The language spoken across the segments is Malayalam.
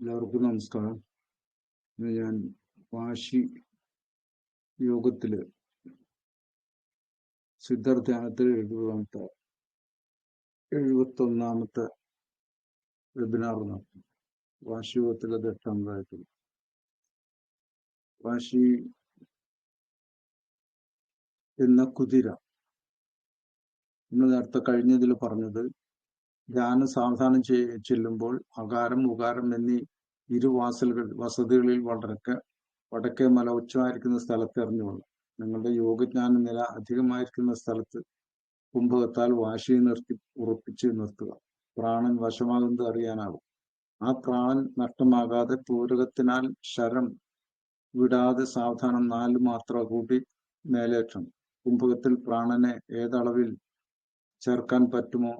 എല്ലാവർക്കും നമസ്കാരം. ഇന്ന് ഞാൻ വാശി യോഗത്തിൽ സിദ്ധാർത്ഥാനത്തിൽ എഴുപതാമത്തെ എഴുപത്തി ഒന്നാമത്തെ വെബിനാർ നടത്തി. വാശി യോഗത്തിലെ അത് വാശി എന്ന കുതിര. നമ്മൾ നേരത്തെ കഴിഞ്ഞതിൽ പറഞ്ഞത് ധ്യാനം സാവധാനം ചെല്ലുമ്പോൾ അകാരം ഉകാരം എന്നീ ഇരുവാസലുകൾ വസതികളിൽ വടക്കെ വടക്കേ മല ഉച്ചമായിരിക്കുന്ന സ്ഥലത്ത് എറിഞ്ഞുകൊള്ളും. നിങ്ങളുടെ യോഗജ്ഞാന നില അധികമായിരിക്കുന്ന സ്ഥലത്ത് കുംഭകത്താൽ വാശി നിർത്തി ഉറപ്പിച്ച് നിർത്തുക. പ്രാണൻ വശമാകുന്നത് അറിയാനാവും. ആ പ്രാണൻ നഷ്ടമാകാതെ പൂരകത്തിനാൽ ശരം വിടാതെ സാവധാനം നാല് മാത്ര കൂടി മേലേറ്റണം. കുംഭകത്തിൽ പ്രാണനെ ഏതളവിൽ ചേർക്കാൻ പറ്റുമോ?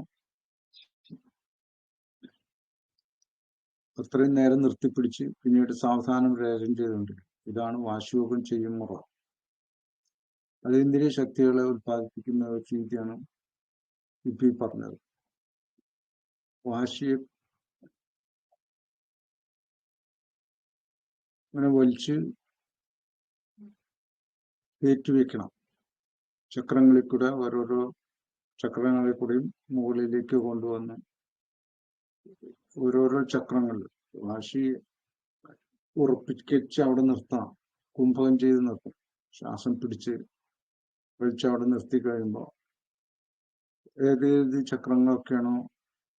അത്രയും നേരം നിർത്തിപ്പിടിച്ച് പിന്നീട് സാവധാനം രേഖം ചെയ്തുകൊണ്ട് ഇതാണ് വാശിയോഗം ചെയ്യും മുറ. അതീന്ദ്രിയ ശക്തികളെ ഉത്പാദിപ്പിക്കുന്ന ഒരു രീതിയാണ് ഇപ്പൊ പറഞ്ഞത്. വാശിയെ അങ്ങനെ വലിച്ച് കയറ്റിവെക്കണം. ചക്രങ്ങളിൽ കൂടെ ഓരോരോ ചക്രങ്ങളിൽ കൂടെയും മുകളിലേക്ക് കൊണ്ടുവന്ന് ഓരോരോ ചക്രങ്ങൾ വാശി ഉറപ്പിച്ച് അവിടെ നിർത്താം കുംഭകം ചെയ്ത് നിർത്തും ശ്വാസം പിടിച്ച് വലിച്ച് അവിടെ നിർത്തി കഴിയുമ്പോൾ ഏത് ഏത് ചക്രങ്ങളൊക്കെയാണോ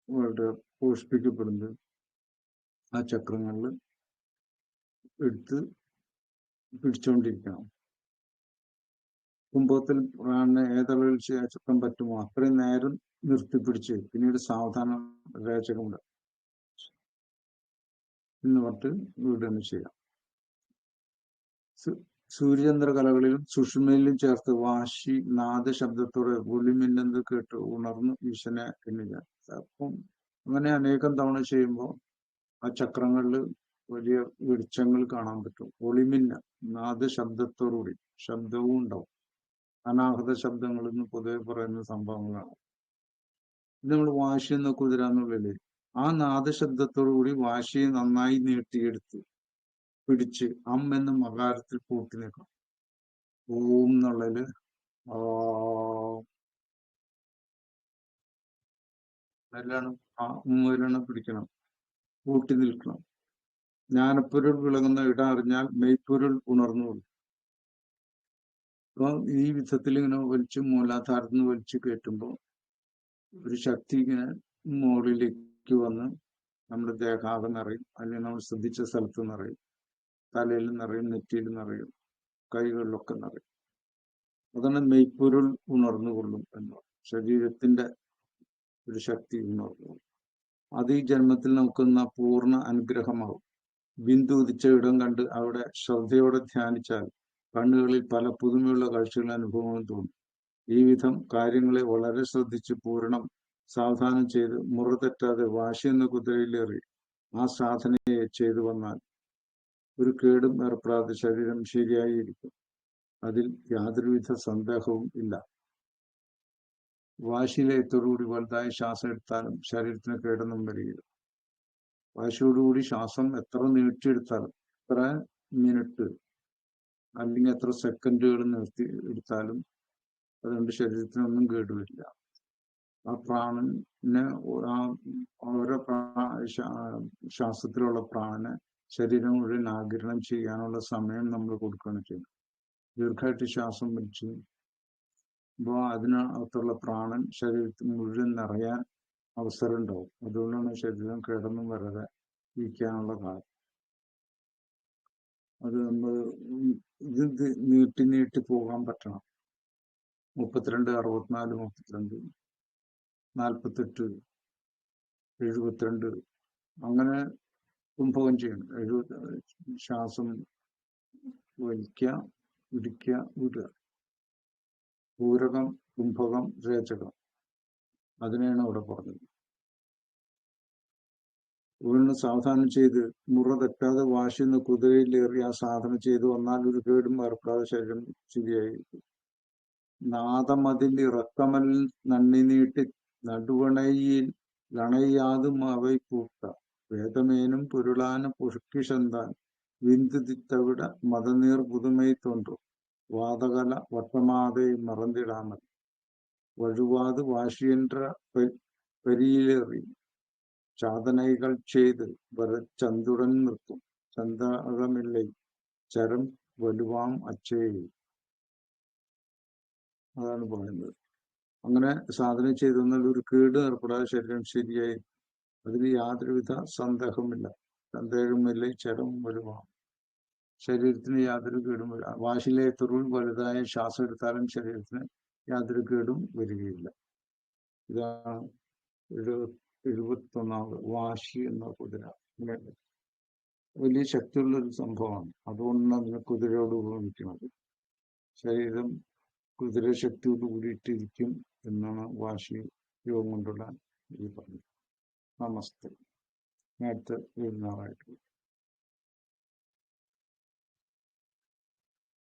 ഇവിടെ പോഷിപ്പിക്കപ്പെടുന്നത് ആ ചക്രങ്ങളിൽ എടുത്ത് പിടിച്ചുകൊണ്ടിരിക്കണം കുംഭത്തിൽ പ്രാണിനെ ഏതളവിൽ ചക്രം പറ്റുമോ? അത്രയും നേരം നിർത്തിപ്പിടിച്ച് പിന്നീട് സാവധാനം രേചകമുണ്ട് എന്ന് പറഞ്ഞിട്ട് ഇവിടെ ഒന്ന് ചെയ്യാം. സൂര്യചന്ദ്ര കലകളിലും സുഷുമയിലും ചേർത്ത് വാശി നാദ ശബ്ദത്തോടെ ഒളിമിന്നത് കേട്ട് ഉണർന്ന് ഈശനെ എന്നില്ല അപ്പം അങ്ങനെ അനേകം തവണ ചെയ്യുമ്പോൾ ആ ചക്രങ്ങളിൽ വലിയ വെളിച്ചങ്ങൾ കാണാൻ പറ്റും. ഒളിമിന്ന നാദ ശബ്ദത്തോടുകൂടി ശബ്ദവും ഉണ്ടാവും. അനാഹത ശബ്ദങ്ങൾ എന്ന് പൊതുവെ പറയുന്ന സംഭവങ്ങളാണ്. ഇത് നമ്മൾ വാശി എന്ന കുതിര എന്നുള്ളിൽ ആ നാദശബ്ദത്തോടു കൂടി വാശിയെ നന്നായി നീട്ടിയെടുത്ത് പിടിച്ച് അം എന്ന മകാരത്തിൽ പൂട്ടി നിൽക്കണം ഓം എന്നുള്ളതിൽ ആ. എല്ലാം ആ ഉമ്മയിലെണ്ണം പിടിക്കണം. പൂട്ടി നിൽക്കണം. ജ്ഞാനപ്പൊരുൾ വിളങ്ങുന്ന ഇടം അറിഞ്ഞാൽ മെയ്പ്പൊരുൾ ഉണർന്നു അപ്പം ഈ വിധത്തിൽ ഇങ്ങനെ വലിച്ച് മൂലാധാരത്തിൽ നിന്ന് വലിച്ചു കയറ്റുമ്പോൾ ഒരു ശക്തി ഇങ്ങനെ മുകളിലേക്ക് വന്ന് നമ്മുടെ ദേഹാകം നിറയും അല്ലെങ്കിൽ നമ്മൾ ശ്രദ്ധിച്ച സ്ഥലത്ത് നിറയും തലയിൽ നിറയും നെറ്റിയിൽ നിറയും കൈകളിലൊക്കെ നിറയും അതാണ് മെയ്പ്പൊരുൾ ഉണർന്നുകൊള്ളും എന്ന് ശരീരത്തിന്റെ ഒരു ശക്തി ഉണർന്നു അത് ഈ ജന്മത്തിൽ നമുക്കുന്ന പൂർണ അനുഗ്രഹമാകും ബിന്ദു ഉദിച്ച ഇടം കണ്ട് അവിടെ ശ്രദ്ധയോടെ ധ്യാനിച്ചാൽ കണ്ണുകളിൽ പല പുതുമയുള്ള കാഴ്ചകളും അനുഭവങ്ങളും തോന്നും. ഈ വിധം കാര്യങ്ങളെ വളരെ ശ്രദ്ധിച്ച് പൂരണം സാവധാനം ചെയ്ത് മുറ തെറ്റാതെ വാശി എന്ന കുതിരയിലേറി ആ സാധനയെ ചെയ്തു വന്നാൽ ഒരു കേടും ഏർപ്പെടാതെ ശരീരം ശരിയായിരിക്കും. അതിൽ യാതൊരുവിധ സന്ദേഹവും ഇല്ല. വാശിയിലെത്തോടുകൂടി വലുതായി ശ്വാസം എടുത്താലും ശരീരത്തിന് കേടൊന്നും വരികയില്ല. വാശിയോടുകൂടി ശ്വാസം എത്ര നീട്ടിയെടുത്താലും എത്ര മിനിറ്റ് അല്ലെങ്കിൽ എത്ര സെക്കൻഡുകൾ നിർത്തി എടുത്താലും അതുകൊണ്ട് ശരീരത്തിനൊന്നും കേടുവരില്ല. പ്രാണനെ ആ ഓരോ ശ്വാസത്തിലുള്ള പ്രാണന് ശരീരം മുഴുവൻ ആകിരണം ചെയ്യാനുള്ള സമയം നമ്മൾ കൊടുക്കുകയാണ് ചെയ്യുന്നത്. ദീർഘമായിട്ട് ശ്വാസം വലിച്ച് അപ്പോൾ അതിനകത്തുള്ള പ്രാണൻ ശരീരത്തിൽ മുഴുവൻ നിറയാൻ അവസരം ഉണ്ടാവും അതുകൊണ്ടാണ് ശരീരം കിടന്നും വരാതെ ഇരിക്കാനുള്ള കാലം. അത് നമ്മൾ ഇത് നീട്ടി നീട്ടി പോകാൻ പറ്റണം. മുപ്പത്തിരണ്ട് അറുപത്തിനാല് മുപ്പത്തിരണ്ട് നാൽപ്പത്തെട്ട് എഴുപത്തിരണ്ട് അങ്ങനെ കുംഭകം ചെയ്യണം. എഴുപത് ശ്വാസം വലിക്കുക ഇടിക്കുക വിടുക. പൂരകം കുംഭകം രേചകം. അതിനെയാണ് അവിടെ പറഞ്ഞത്. വീണ് സാവധാനം ചെയ്ത് മുറ തെറ്റാതെ വാശിന്ന് കുതിരയിലേറി ആ സാധനം ചെയ്ത് വന്നാൽ ഒരു കേടും ഏർപ്പെടാതെ ശരീരം ശരിയായി. നാദമതിൽ ഇറക്കമൽ നന്ദി നീട്ടി നടുവണയിൽ ഗണയാതും അവൈ പൂത്ത വേദമേനും പൊരുളാന പുഷ്കിഷന്താൻ വിന്തുതിത്തവിട മതനീർ പുതുമൈ തൊണ്ടു. വാതകല വട്ടമാതെ മറന്നിടാമൽ വഴുവാത് വാശിയൻട്ര പരിയിലേറി. ചാതനകൾ ചെയ്ത് വരച്ചന്തുടൻ നിർത്തും. ചന്താകമില്ലേ. ചരം വലുവാം അച്ചേ അതാണ് പറയുന്നത്. അങ്ങനെ സാധനം ചെയ്തു തന്നാൽ ഒരു കേട് ഏർപ്പെടാതെ ശരീരം ശരിയായി. അതിന് യാതൊരുവിധ സന്ദേഹമില്ല സന്ദേഹമില്ല ചരവും വലുവാണ് ശരീരത്തിന് യാതൊരു കേടും വരില്ല വാശിലെ എത്രയും വലുതായ ശ്വാസം എടുത്താലും ശരീരത്തിന് യാതൊരു കേടും വരികയില്ല. ഇതാണ് എഴുപ എഴുപത്തൊന്നാമത് വാശി എന്ന കുതിര. വലിയ ശക്തിയുള്ള ഒരു സംഭവമാണ്. അതുകൊണ്ടാണ് അതിനെ കുതിരയോട് ഉപയോഗിക്കുന്നത് ശരീരം കുതിര ശക്തിയോട് കൂടിയിട്ടിരിക്കും എന്നാണ് വാശി യോഗം കൊണ്ടുള്ള ഈ പറഞ്ഞത്. നമസ്തേ. നേരത്തെ വരുന്നതായിട്ട്